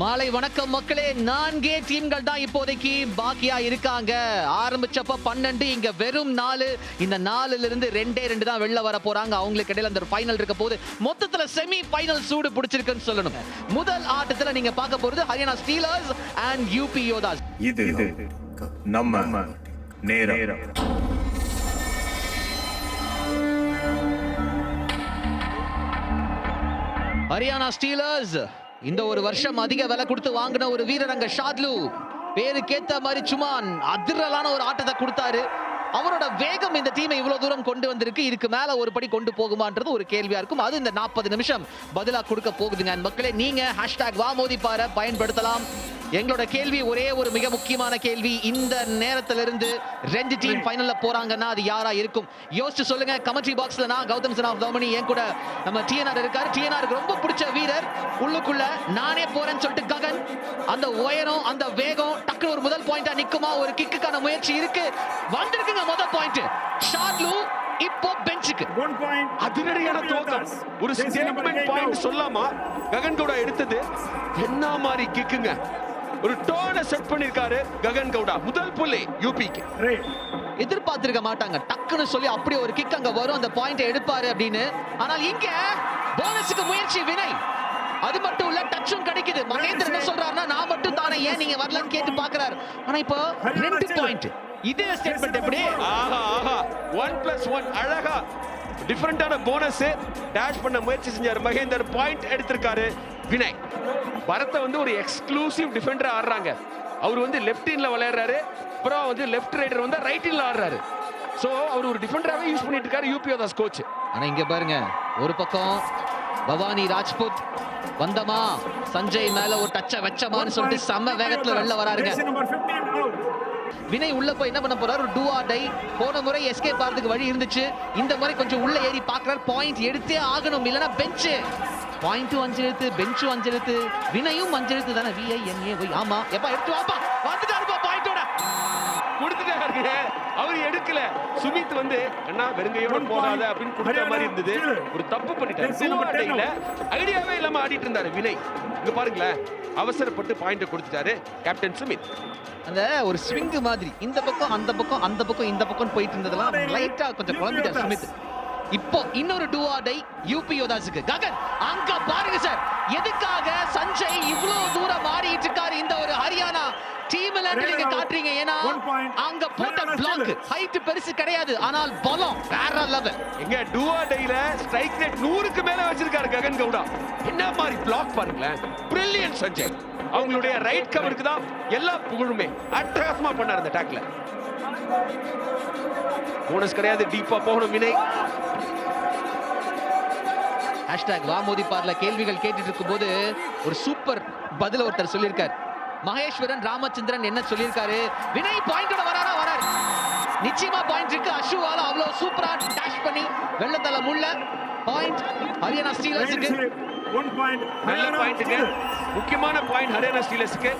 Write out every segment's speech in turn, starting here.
மாலை வணக்கம் மக்களே. நான்கே டீம்கள் தான் இப்போதைக்கு பாக்கியா இருக்காங்க. ஆரம்பிச்சப்ப பன்னெண்டு இங்க வெறும் நாலு. இந்த நாலுல இருந்து ரெண்டே ரெண்டு தான் வெளில வர போறாங்க. அவங்களுக்கு இடையில அந்த ஃபைனல் இருக்க போது மொத்தத்துல செமி ஃபைனல் சூடு பிடிச்சிருக்குன்னு சொல்லணும். முதல் ஆட்டத்துல நீங்க பார்க்க போறது Haryana Steelers and UP Yoddhas இது நம்ம நேரம். ஹரியானா ஸ்டீலர்ஸ் இந்த ஒரு வருஷம் அதிக விலை கொடுத்து வாங்கின ஒரு வீரர் அங்க ஷாத்லு. பேருக்கேத்த மாதிரி சும்மா அதிரலான ஒரு ஆட்டத்தை கொடுத்தாரு. அவரோட வேகம் இந்த டீமை இவ்வளவு தூரம் கொண்டு வந்திருக்கு. இதுக்கு மேல ஒரு படி கொண்டு போகுமான்றது ஒரு கேள்வியா இருக்கும். அது இந்த நாற்பது நிமிஷம் பதிலா கொடுக்க போகுதுங்க. மக்களே நீங்க ஹேஷ்டாக் வா மோதி பார பயன்படுத்தலாம். எங்களோட கேள்வி ஒரே ஒரு மிக முக்கியமான கேள்வி. இந்த நேரத்திலிருந்து ரெண்டு டீம் ஃபைனல்ல போறாங்கன்னா அது யாரா இருக்கும்? யோசிச்சு சொல்லுங்க. கமெண்ட்ரி பாக்ஸ்ல நான் கௌதம் சனாப் தோமணி என் கூட நம்ம டிஎன்ஆர் இருக்காரு. டிஎன்ஆருக்கு ரொம்ப பிடிச்ச வீரர். உள்ளுக்குள்ள நானே போறேன்னு சொல்லிட்டு ககன். அந்த உயரம் அந்த வேகம் டக்குனு ஒரு முதல் பாயிண்டா நிக்குமா? ஒரு கிக்குக்கான முயற்சி இருக்கு. வந்திருக்குங்க முதல் பாயிண்ட் ஷார்லு இப்போ பெஞ்சுக்கு அதிரடியான துவக்கம் ஒரு ஸ்டேட்மெண்ட் பாயிண்ட் சொல்லாமா? ககன் கவுடா எடுத்தது. என்ன மாதிரி கிக்குங்க ஒரு டோனை செட் பண்ணிருக்காரு ககன் கவுடா. முதல் புள்ளி யூபிக்கு எதிர்பார்த்திருக்க மாட்டாங்க. டக்குன்னு சொல்லி அப்படியே ஒரு கிக் அங்க வரும். அந்த பாயிண்ட் எடுப்பாரு அப்படின்னு. ஆனால் இங்க போனஸுக்கு முயற்சி வினை. அது மட்டும் இல்ல டச்சும் கிடைக்குது. மகேந்திரன் என்ன சொல்றாருன்னா நான் மட்டும் தானே ஏன் நீங்க வரலன்னு கேட்டு பாக்குறாரு ஆனா இப்போ ரெண்டு பாயிண்ட் இதே ஸ்டேட்மெண்ட் எப்படி? ஆஹா ஆஹா. ஒன் பிளஸ் ஒன் அழகா. டிஃபரெண்டான போனஸ் டேஷ் பண்ண முயற்சி செஞ்சாரு. மகேந்தர் பாயிண்ட் எடுத்திருக்காரு. வினய் பரத்தை வந்து ஒரு எக்ஸ்க்ளூசிவ் டிஃபெண்டரா ஆடுறாங்க. அவர் வந்து லெஃப்ட் இன்ல விளையாடுறாரு. அப்புறம் வந்து லெஃப்ட் ரைடர் வந்து ரைட் இன்ல ஆடுறாரு. சோ அவர் ஒரு டிஃபெண்டராகவே யூஸ் பண்ணிட்டு இருக்காரு யூபி தாஸ் கோச் ஆனா இங்க பாருங்க ஒரு பக்கம் பவானி ராஜ்புத் வந்தமா சஞ்சய் மேல ஒரு டச்ச வச்சமான்னு சொல்லிட்டு செம்ம வேகத்துல வெளில வராருங்க. வினய் உள்ள போய் என்ன பண்ண போறாரு? ஒரு டூ ஆர் டை போன முறை எஸ்கேப் ஆகிறதுக்கு வழி இருந்துச்சு. இந்த முறை கொஞ்சம் உள்ள ஏறி பார்க்கறாரு. பாயிண்ட் எடுத்தே ஆகணும். இல்லனா பெஞ்ச் பாயிண்ட்டும் அஞ்சு எழுத்து பெஞ்சும் அஞ்சு எழுத்து வினையும் அஞ்சு எழுத்து தானே விஐ என்ஏ ஒய் ஆமா. எப்பா எடுத்து வாப்பா. வந்துட்டாருப்பா பாயிண்டோட கொடுத்துட்டாருங்க அவர் எடுக்கல. சுமித் வந்து அண்ணா வெறுங்கையோட போகாத அப்படின்னு கொடுத்த மாதிரி இருந்தது. ஒரு தப்பு பண்ணிட்டாரு. ஐடியாவே இல்லாம ஆடிட்டு இருந்தாரு வினய். இங்க பாருங்களேன். அவசரப்பட்டு பாயிண்ட் கொடுத்துட்டாரு கேப்டன் சுமித். அந்த ஒரு ஸ்விங் மாதிரி. இந்த பக்கம் அந்த பக்கம் அந்த பக்கம் இந்த பக்கம் போயிட்டு இருந்ததெல்லாம் லைட்டா கொஞ்சம் குழம்பிட்டார் சுமித். இப்போ இன்னொரு டூ டை யூபி யோதாஸுக்கு ககன் அங்க பாருங்க சார். எதுக்காக சஞ்சய் இவ்வளவு தூரம் ஆடிட்டு இருக்காரு? இந்த ஒரு ஹரியானா டீம்ல நீங்க காட்டுறீங்க. ஏன்னா அங்க போட்ட பிளாக் ஹைட் பெருசு கிடையாது. ஆனால் பலம் வேற லெவல் எங்க டூவா டேல ஸ்ட்ரைக் ரேட் நூறுக்கு மேல வச்சிருக்காரு ககன் கவுடா. என்ன மாதிரி பிளாக் பாருங்களேன். பிரில்லியன்ட் சஞ்சய். அவங்களுடைய ரைட் கவருக்கு தான் எல்லா புகழுமே அட்டகாசமா பண்ணாரு இந்த டாக்ல போனஸ் கிடையாது டீப்பா போகணும் வினய். ஹேஷ்டாக் வா மோதி பார்ல கேள்விகள் கேட்டுட்டு இருக்கும்போது ஒரு சூப்பர் பதில ஒருத்தர் சொல்லியிருக்கார். மகேஸ்வரன் ராமச்சந்திரன் என்ன சொல்லியிருக்காரு? வினய் பாயிண்டோட வராரா வராரு. நிச்சயமா பாயிண்ட் இருக்கு. அஷுவால அவ்வளவு சூப்பரா டேஷ் பண்ணி வெள்ளத்தல முள்ள பாயிண்ட் ஹரியானா ஸ்டீலர்ஸுக்கு நல்ல பாயிண்ட்டுங்க முக்கியமான பாயிண்ட் ஹரியானா ஸ்டீலர்ஸ்க்கு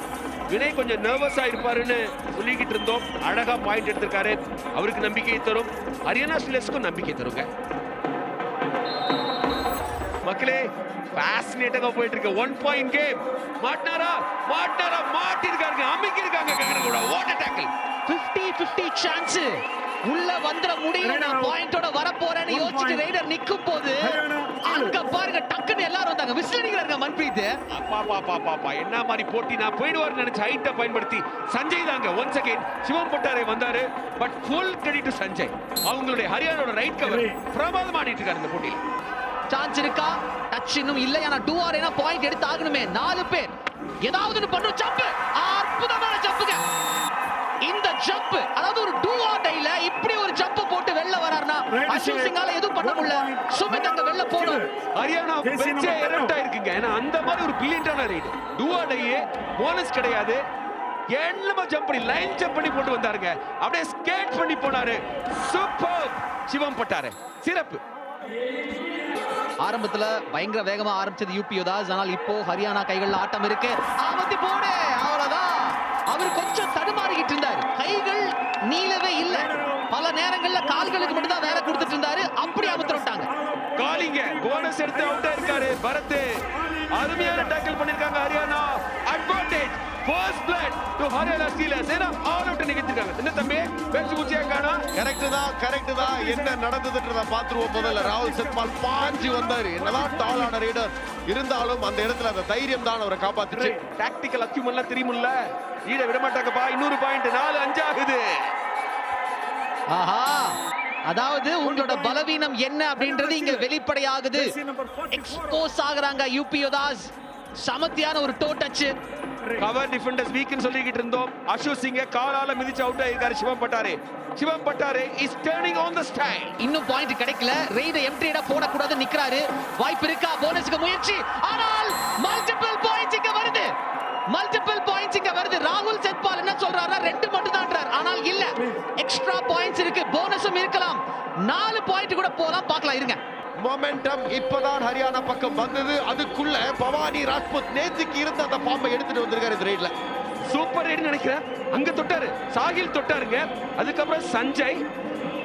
வினய் கொஞ்சம் நர்வஸா இருப்பாருன்னு சொல்லிக்கிட்டு இருந்தோம். அழகா பாயிண்ட் எடுத்திருக்காரு. அவருக்கு நம்பிக்கை தரும். ஹரியானா ஸ்டீலர்ஸ்க்கும் நம்பிக்கை தருங்க. மக்களே ஃபேசினேட்டடா போயிட்டு இருக்கு. ஒன் பாயிண்ட் கேம் மாட்டினாரா? மாட்டினாரா? மாட்டிருக்காருங்க அமைக்கி இருக்காங்க ககனகூட வாட் டேக்கிள் 50 50 சான்ஸ் உள்ள வந்துட முடியும் நான் பாயிண்டோட வர போறேன்னு யோசிச்சுட்டு ரைடர் நிக்கும் போது அங்க பாருங்க டக்குன்னு எல்லாரும் வந்தாங்க. விசில் அடிக்கிறாருங்க மன்பிரீத் அப்பா பாப்பா பாப்பா என்ன மாதிரி போட்டி? நான் போயிடுவார் நினைச்ச ஹைட்டை பயன்படுத்தி சஞ்சய் தாங்க ஒன்ஸ் அகைன் சிவம் பட்டாரை வந்தாரு. But full credit to Sanjay. அவங்களுடைய ஹரியானோட ரைட் கவர் பிரமாதம் ஆடிட்டு இருக்காரு இந்த போட்டியில். சான்ஸ் இருக்கா? டச் இன்னும் இல்லை. ஆனா டூ ஆர் ஏனா பாயிண்ட் எடுத்து ஆகணுமே. நாலு பேர். ஏதாவது ஒன்று பண்ணும். ஜம்ப் அற்புதமான ஜம்புங்க இந்த ஜம்ப் அதாவது ஒரு டூ ஆர் டைல இப்படி ஒரு ஜம்ப் போட்டு வெளில வராருனா அஸ்வின் சிங்கால எதுவும் பண்ண முடியல. சுமித் அங்க வெளில போகணும் ஹரியானா பெஞ்சே எரப்ட் ஆயிருக்குங்க ஏன்னா அந்த மாதிரி ஒரு பில்லியன்டான ரைடு டூவாடையே போனஸ் கிடையாது. என்னமா ஜம்ப் பண்ணி லைன் ஜம்ப் பண்ணி போட்டு வந்தாருங்க. அப்படியே ஸ்கேட் பண்ணி போனாரு. சூப்பர் சிவம் பட்டாரு. சிறப்பு. ஆரம்பத்துல பயங்கர வேகமா ஆரம்பிச்சது யூபி யோதாஸ் ஆனால் இப்போ ஹரியானா கைகள்ல ஆட்டம் இருக்கு. ஆமத்தி போடு. அவ்வளவுதான். அவர் கொஞ்சம் தடுமாறிக்கிட்டு இருந்தார். கைகள் நீளவே இல்ல. பல நேரங்கள்ல கால்களுக்கு மட்டும் தான் வேலை கொடுத்துட்டு இருந்தாரு. அப்படி அமுத்த விட்டாங்க. காலிங்க. போனஸ் எடுத்து அவுட்டா இருக்காரு. பரத். அருமையான டேக்கிள் பண்ணிருக்காங்க ஹரியானா. டு ஹரியானா ஸ்டீலர்ஸ் ஏன்னா ஆல் அவுட் நிகழ்த்திருக்காங்க? என்ன தம்பி? பேச்சு பூச்சியா காணோம் கரெக்ட் தான் கரெக்ட் தான். என்ன நடந்ததுன்றத பாத்துருவோம் முதல்ல. ராகுல் சத்பால் பாஞ்சு வந்தாரு. என்னதான் டாலான ரைடர் இருந்தாலும் அந்த இடத்துல அந்த தைரியம் தான் அவரை காப்பாத்துச்சு. டாக்டிக்கல் அக்யூமெண்ட்லாம் தெரியுமில்ல? ஈட விட மாட்டாங்கப்பா. இன்னொரு பாயிண்ட் நாலு அஞ்சாகுது ஆஹா. அதாவது உங்களோட பலவீனம் என்ன அப்படின்றது இங்க வெளிப்படையாகுது. எக்ஸ்போஸ் ஆகுறாங்க. யூபி யோதாஸ் சமத்தியான ஒரு டோ டச் கவர் டிஃபெண்டர்ஸ் வீக்னு சொல்லிக்கிட்டு இருந்தோம். அஷு சிங்க காலால மிதிச்சு அவுட் ஆயிருக்காரு Shivam Patare. Shivam Patare is turning on the style இன்னும் பாயிண்ட் கிடைக்கல. ரெய்ட எம்ட்ரேடா போடக்கூடாது நிக்கிறாரு. வாய்ப்பு இருக்கா? போனஸ்க்கு முயற்சி. ஆனால் மல்டிபிள் பாயிண்ட்ஸ் இங்க வருது. மல்டிபிள் பாயிண்ட்ஸ் இங்க வருது. ராகுல் செத்பால் என்ன சொல்றாருன்னா ரெண்டு மட்டும் தான்றார் ஆனால் இல்ல. எக்ஸ்ட்ரா பாயிண்ட்ஸ் இருக்கு. போனஸும் இருக்கலாம். நாலு பாயிண்ட் கூட போலாம். பார்க்கலாம் இருங்க. மொமெண்டம் இப்பதான் ஹரியானா பக்கம் வந்தது. அதுக்குள்ள பவானி ராஜ்புத் நேத்துக்கு இருந்த அந்த பாம்பை எடுத்துட்டு வந்திருக்காரு இந்த ரைட்ல சூப்பர் ரைடு நினைக்கிறேன். அங்க தொட்டாரு. சாகில் தொட்டாருங்க. அதுக்கப்புறம் சஞ்சய்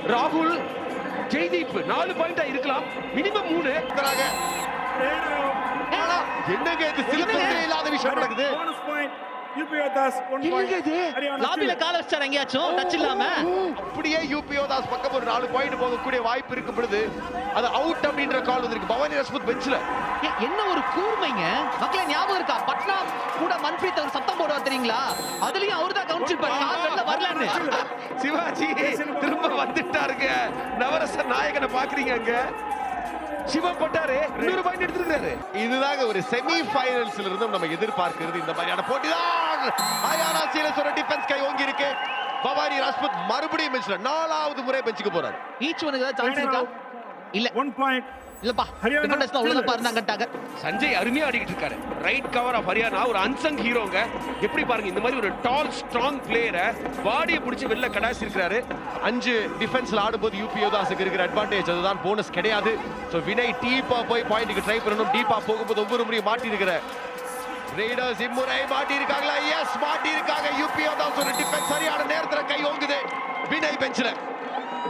ராகுல் ஜெய்தீப். நாலு பாயிண்டா இருக்கலாம். மினிமம் மூணு. என்னங்க இது? சிலப்பதிலே இல்லாத விஷயம் நடக்குது. என்னங்க இது? லாபில கால வச்சார் எங்கேயாச்சும்? டச் இல்லாம? அப்படியே யூபிஓ தாஸ் பக்கம் ஒரு நாலு பாயிண்ட் போகக்கூடிய வாய்ப்பு இருக்கும் பொழுது அது அவுட் அப்படின்ற கால் வந்திருக்கு. பவானி ராஜ்புத் பெஞ்ச்ல என்ன ஒரு கூர்மைங்க? மக்களே ஞாபகம் இருக்கா? பட்னா கூட மன்பிரீத் ஒரு சத்தம் போடுவார் தெரியுங்களா? அதுலயும் அவர் தான் கவனிச்சிருப்பாரு கால் வெளில வரலன்னு. சிவாஜி திரும்ப வந்துட்டாருங்க. நவரச நாயகனை பாக்குறீங்க அங்க. சிவம் பட்டாரு. இன்னொரு பாயிண்ட் எடுத்துருக்காரு. இதுதாங்க ஒரு செமி ஃபைனல்ஸ்ல இருந்தும் நம்ம எதிர்பார்க்கிறது. இந்த மாதிரியான போட்டி தான் ஹரியானா சீரஸோட டிஃபென்ஸ் கை ஓங்கி இருக்கு. பவானி ராஜ்புத் மறுபடியும் பெஞ்ச்ல நாலாவது முறை பெஞ்சுக்கு போறாரு. ஈச் ஒனுக்கு ஏதாவது சான்ஸ் இருக்கா? இல்ல. One point. இல்லப்பா ஹரியானா டிஃபெண்டர்ஸ் தான் உள்ளதப்பா இருந்தாங்கட்டாங்க சஞ்சய் அருமையா ஆடிக்கிட்டு இருக்காரு. ரைட் கவர் ஆஃப் ஹரியானா ஒரு அன்சங் ஹீரோங்க எப்படி பாருங்க இந்த மாதிரி ஒரு டால் ஸ்ட்ராங் பிளேயரை பாடியை பிடிச்சி வெளில கடாசி இருக்கிறாரு அஞ்சு டிஃபென்ஸ்ல ஆடும்போது யூபி யோதாஸுக்கு இருக்கிற அட்வான்டேஜ் அதுதான் போனஸ் கிடையாது. ஸோ வினய் டீப்பா போய் பாயிண்ட்டுக்கு ட்ரை பண்ணணும். டீப்பா போகும்போது ஒவ்வொரு முறையும் மாட்டி இருக்கிற ரைடர்ஸ் இம்முறை மாட்டி இருக்காங்களா எஸ் மாட்டி இருக்காங்க யூபி யோதாஸ் ஒரு டிஃபென்ஸ் சரியான நேரத்துல கை ஓங்குது. வினய் பெஞ்ச்ல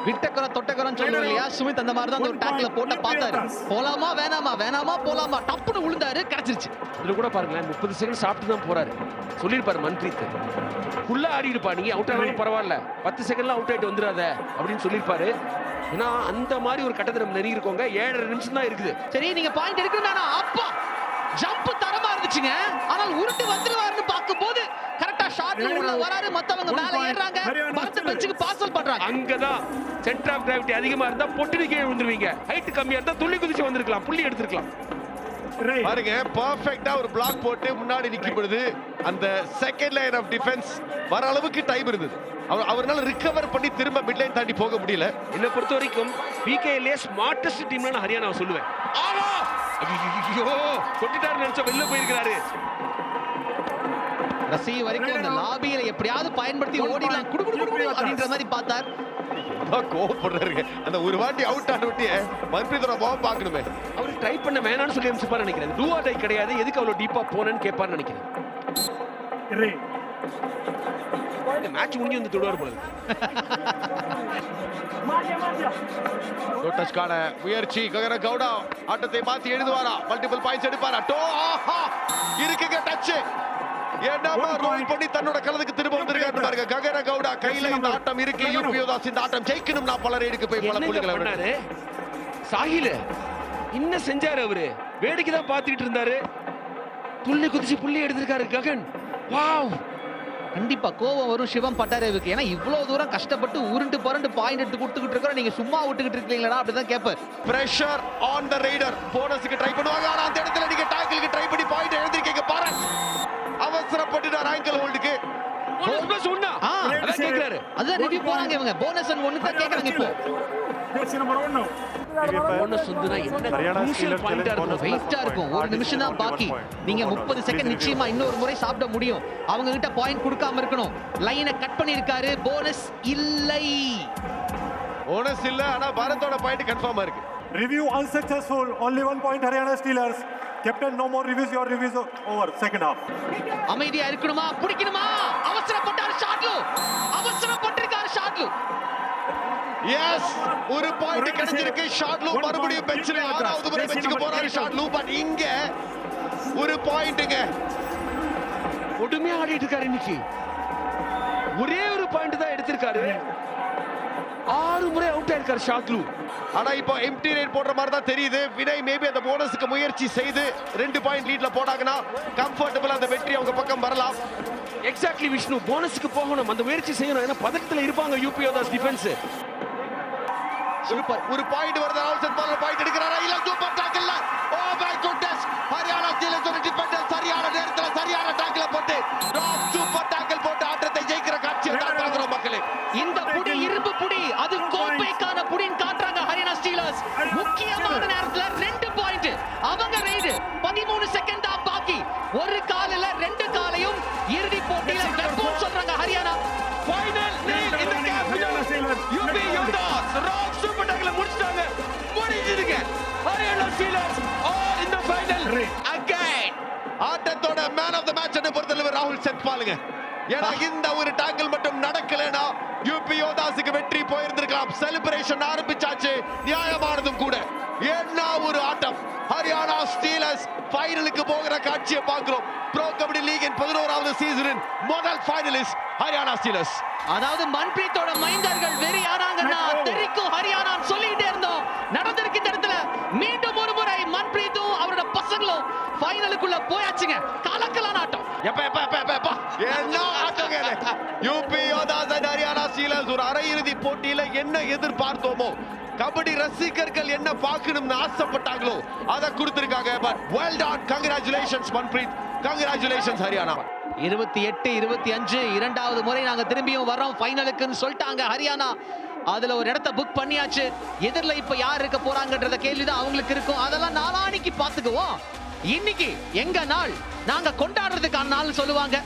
விட்டக்குற தொட்டக்குறன்னு சொல்லுவோம் இல்லையா? சுமித் அந்த மாதிரி தான் ஒரு டேக்ல போட்ட பார்த்தாரு போலாமா வேணாமா வேணாமா போலாமா? டப்புன்னு விழுந்தாரு கிடைச்சிருச்சு. இதுல கூட பாருங்களேன் முப்பது செகண்ட் சாப்பிட்டு தான் போறாரு. சொல்லியிருப்பாரு மன்பிரீத். ஃபுல்லா ஆடிடுப்பா நீங்க அவுட் ஆனாலும் பரவாயில்ல. பத்து செகண்ட்ல அவுட் ஆயிட்டு வந்துடாத அப்படின்னு சொல்லியிருப்பாரு. ஏன்னா அந்த மாதிரி ஒரு கட்டத்தை நம்ம நெருங்கி இருக்கோங்க ஏழரை நிமிஷம் தான் இருக்குது. சரி நீங்க பாயிண்ட் எடுக்கணும் அப்பா ஜம்ப் தரமா இருந்துச்சுங்க. ஆனால் உருட்டு வந்துருவாருன்னு பார்க்கும்போது கரெக்டா ஷாட்ல உள்ள வராரு மத்தவங்க மேல ஏறாங்க பரத் பெஞ்சுக்கு பார்சல் பண்றாங்க. அங்கதான் சென்டர் ஆஃப் கிராவிட்டி அதிகமா இருந்தா பொட்டு கீழே விழுந்துருவீங்க. ஹைட் கம்மியா இருந்தா துள்ளி குதிச்சு வந்திருக்கலாம். புள்ளி எடுத்திருக்கலாம். பாருங்க பர்ஃபெக்ட்டா ஒரு பிளாக் போட்டு முன்னாடி நிக்கும் பொழுது அந்த செகண்ட் லைன் ஆஃப் டிஃபென்ஸ் வர அளவுக்கு டைம் இருந்தது. அவர் அவரால் ரிகவர் பண்ணி திரும்ப மிட் லைன் தாண்டி போக முடியல. என்னை பொறுத்த வரைக்கும் பிகேலே ஸ்மார்ட்டஸ்ட் டீம்ல நான் ஹரியானா சொல்லுவேன். ஆமா! ஐயோ கொட்டிட்டாரு நினைச்சா வெளில போயிருக்கிறாரு. ரசி வரைக்கும் இந்த லாபியில எப்படியாவது பயன்படுத்தி ஓடிடலாம். குடு குடு குடு அப்படின்ற மாதிரி பார்த்தார். ரொம்ப கோவப்படுறாருங்க. அந்த ஒரு வாட்டி அவுட் ஆன விட்டிய மன்பிரீத்தோட முகம் பார்க்கணுமே. அவர் ட்ரை பண்ண வேணாம்னு சொல்லி அனுப்பிச்சுப்பாரு நினைக்கிறேன் டூ ஆர் டை கிடையாது. எதுக்கு அவ்வளவு டீப்பா போனேன்னு கேட்பாருன்னு நினைக்கிறேன். மேட்ச் முடிஞ்சு வந்து தொடுவார் போல இருக்கு. லோட்டஸ்கான முயற்சி. ககன கவுடா. ஆட்டத்தை மாத்தி எழுதுவாரா? மல்டிபிள் பாயிண்ட்ஸ் எடுப்பாரா? டோ ஆஹா! இருக்குங்க டச் என்னமா ரோல் பண்ணி தன்னோட கலதுக்கு திரும்ப வந்திருக்காரு பாருங்க. ககன கவுடா கையில இந்த ஆட்டம் இருக்கு. இந்த ஆட்டம் ஜெயிக்கணும். நான் பல ரைடுக்கு போய் பல புள்ளிகளை பண்ணாரு? சாஹில் என்ன செஞ்சாரு அவரு? வேடிக்கை தான் பார்த்துக்கிட்டு இருந்தாரு. துள்ளி குதிச்சு புள்ளி எடுத்திருக்காரு ககன். வாவ். கண்டிப்பா கோவம் வரும் சிவம் பட்டாரேவுக்கு. ஏன்னா இவ்வளவு தூரம் கஷ்டப்பட்டு உருண்டு பரண்டு பாயிண்ட் எடுத்து கொடுத்துக்கிட்டு இருக்கிறோம் நீங்க சும்மா விட்டுக்கிட்டு இருக்கீங்களா அப்படிதான் கேட்பார் பிரஷர் ஆன் த ரைடர் போனஸுக்கு ட்ரை பண்ணுவாங்க. ஆனா அந்த இடத்துல நீங்க டாக்கிலுக்கு ட்ரை பண்ணி பாயிண்ட் எழுந்திருக்கீங்க பாரு அவசரப்பட்டுட்டார் ஆங்கிள் ஹோல்டுக்கு போனஸ் பிளஸ் ஒன்னா? அதான் கேக்குறாரு. அதுதான் ரிவ்யூ போறாங்க இவங்க. போனஸ் ஒன்னு தான் கேக்குறாங்க இப்போ. போனஸ் வந்துனா என்ன? இருக்கும். வெயிட்டா இருக்கும். ஒரு நிமிஷம் தான் பாக்கி. நீங்க முப்பது செகண்ட் நிச்சயமா இன்னொரு முறை சாப்பிட முடியும். அவங்க கிட்ட பாயிண்ட் கொடுக்காம இருக்கணும். லைனை கட் பண்ணிருக்காரு போனஸ் இல்லை. போனஸ் இல்ல ஆனா பாரத்தோட பாயிண்ட் கன்ஃபார்மா இருக்கு. Review unsuccessful. Only one point Haryana Steelers. No more reviews. Your reviews are over. Second half. அமைதியா இருக்கணுமா பிடிக்கணுமா அவசரப்பட்டாரு ஷாட்லு அவசரப்பட்டிருக்காரு ஷாட்லு எஸ் ஒரு பாயிண்ட் கிடைச்சிருக்கு ஷாட்லூ மறுபடியும் பெஞ்சில் ஆறாவது முறை பெஞ்சுக்கு போறாரு ஷாட்லூ பட் இங்க ஒரு பாயிண்ட்டுங்க கொடுமையா ஆடிட்டு இருக்காரு இன்னைக்கு ஒரே ஒரு பாயிண்ட் தான் எடுத்திருக்காரு ஆறு முறை அவுட் ஆயிருக்காரு ஷாத்லு ஆனா இப்போ எம்டி ரேட் போடுற மாதிரி தான் தெரியுது. வினய் மேபி அந்த போனஸுக்கு முயற்சி செய்து ரெண்டு பாயிண்ட் லீட்ல போட்டாங்கன்னா கம்ஃபர்டபுள் அந்த வெற்றி அவங்க பக்கம் வரலாம். எக்ஸாக்ட்லி விஷ்ணு. போனஸுக்கு போகணும். அந்த முயற்சி செய்யணும். ஏன்னா பதட்டத்துல இருப்பாங்க யூபி யோதாஸ் டிஃபென்ஸ் சூப்பர். ஒரு பாயிண்ட் வருது. ராகுல் பால் பாயிண்ட் எடுக்கிறாரா? இல்ல சூப்பர் டாக்கிள்ல oh my goodness Haryana Steelers ஒரு டிஃபெண்டர் சரியான நேரத்துல சரியான டாக்கில போட்டு. Steelers are in the final again ஆட்டத்தோட மேன் ஆஃப் த மேட்ச் பொறுத்தளவு ராகுல் செத்பாலுங்க ஏன்னா இந்த ஒரு டாங்கிள் மட்டும் நடக்கலனா யூபி யோதாஸுக்கு வெற்றி போயிருந்திருக்கலாம். செலிப்ரேஷன் ஆரம்பிச்சாச்சு. நியாயமானதும் கூட. என்ன ஒரு ஆட்டம். ஹரியானா ஸ்டீலர்ஸ் ஃபைனலுக்கு போகிற காட்சியை பார்க்கிறோம். ப்ரோ கபடி லீகின் பதினோராவது சீசனின் முதல் ஃபைனலிஸ்ட் ஹரியானா ஸ்டீலர்ஸ் அதாவது மன்பிரீத்தோட மைந்தர்கள் வெறி ஆனாங்கன்னா தெரிக்கும் ஹரியானான்னு சொல்லிக்கிட்டே இருந்தோம். நடந்திருக்கு இடத்துல மீண்டும் மன்பிரீத்தும் அவரோட பசங்களும் ஃபைனலுக்குள்ள போயாச்சுங்க. கலக்கலான ஆட்டம். எப்ப எப்ப எப்ப எப்ப எப்ப? என்ன ஆட்டங்க? UP Yoddhas and Haryana Steelers ஒரு அரையிறுதி போட்டியில என்ன எதிர்பார்த்தோமோ கபடி ரசிகர்கள் என்ன பார்க்கணும்னு ஆசைப்பட்டாங்களோ அதை கொடுத்திருக்காங்க. But well done congratulations Manpreet congratulations Haryana. இருபத்தி எட்டு இருபத்தி அஞ்சு இரண்டாவது முறை நாங்க திரும்பியும் வர்றோம். ஃபைனலுக்குன்னு சொல்லிட்டாங்க ஹரியானா. அதுல ஒரு இடத்த புக் பண்ணியாச்சு. எதிரில் இப்ப யார் இருக்க போறாங்கன்றத கேள்விதான் அவங்களுக்கு இருக்கும். அதெல்லாம் நாளானிக்கு பாத்துக்குவோம் இன்னைக்கு எங்க நாள்? நாங்க கொண்டாடுறதுக்கான நாள் சொல்லுவாங்க.